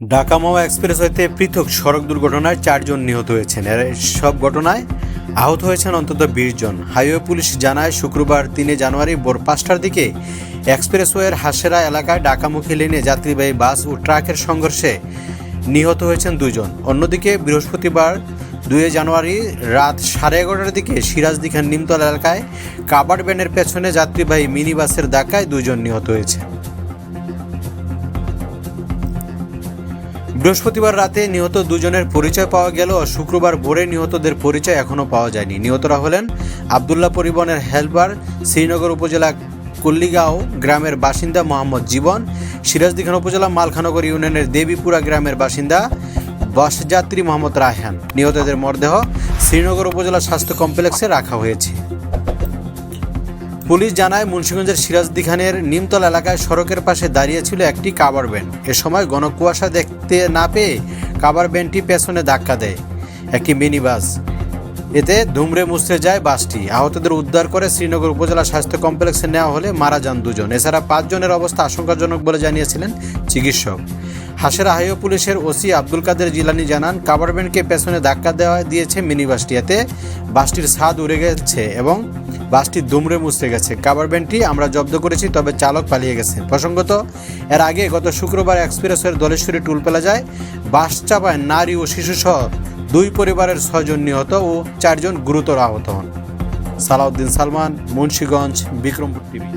ঢাকা মাওয়া express হইতে পৃথক সড়ক দুর্ঘটনায় চারজন নিহত হয়েছেন। সব ঘটনায় আহত হয়েছেন অন্তত বিশ জন। হাইওয়ে পুলিশ জানায়, শুক্রবার তিনে জানুয়ারি ভোর পাঁচটার দিকে এক্সপ্রেসওয়ের হাসেরা এলাকায় ঢাকামুখী লেনে যাত্রীবাহী বাস ও ট্রাকের সংঘর্ষে নিহত হয়েছেন দুজন অন্যদিকে বৃহস্পতিবার দুই জানুয়ারি রাত সাড়ে এগারোটার দিকে সিরাজদিখান নিমতলা এলাকায় কাবার ব্যানের পেছনে যাত্রীবাহী মিনি বাসের ধাক্কায় দুজন নিহত হয়েছে বৃহস্পতিবার রাতে নিহত দুজনের পরিচয় পাওয়া গেল শুক্রবার ভোরে নিহতদের পরিচয় এখনও পাওয়া যায়নি। নিহতরা হলেন আবদুল্লাহ পরিবহনের হেল্পার, শ্রীনগর উপজেলা কল্লিগাঁও গ্রামের বাসিন্দা মোহাম্মদ জীবন সিরাজদিখান উপজেলা মালখানগর ইউনিয়নের দেবীপুরা গ্রামের বাসিন্দা বাসযাত্রী মোহাম্মদ রায়হান। নিহতদের মরদেহ শ্রীনগর উপজেলা স্বাস্থ্য কমপ্লেক্সে রাখা হয়েছে। পুলিশ জানায়, মুন্সিগঞ্জের সিরাজদি নিমতল এলাকায় সড়কের পাশে দাঁড়িয়ে ছিল একটি কাবার ভ্যান। এ সময় ঘন কুয়াশা দেখতে না পেয়ে কাবার ভ্যানটি পেছনে ধাক্কা দেয়। একটি মিনি বাস এতে ধুমড়ে মুচড়ে যায় বাসটি। আহতদের উদ্ধার করে শ্রীনগর উপজেলা স্বাস্থ্য কমপ্লেক্সে নেওয়া হলে মারা যান দুজন। এছাড়া পাঁচজনের অবস্থা আশঙ্কাজনক বলে জানিয়েছিলেন চিকিৎসক। হাসের হাইও পুলিশের ওসি আব্দুল কাদের জিলানি জানান, কাবার ভ্যানকে পেছনে ধাক্কা দেওয়া দিয়েছে মিনি বাসটি এতে বাসটির ছাদ উড়ে গেছে এবং বাসটি দুমড়ে মুছতে গেছে। কাবার ব্যান্ডটি আমরা জব্দ করেছি, তবে চালক পালিয়ে গেছে। প্রসঙ্গত, এর আগে গত শুক্রবার এক্সপ্রেসের দলেশ্বরী টুল পেলা যায় বাস চাপায় নারী ও শিশুসহ দুই পরিবারের ছয়জন নিহত ও চারজন গুরুতর আহত হন। সালাউদ্দিন সালমান, মুন্সীগঞ্জ, বিক্রমপুর টিভি।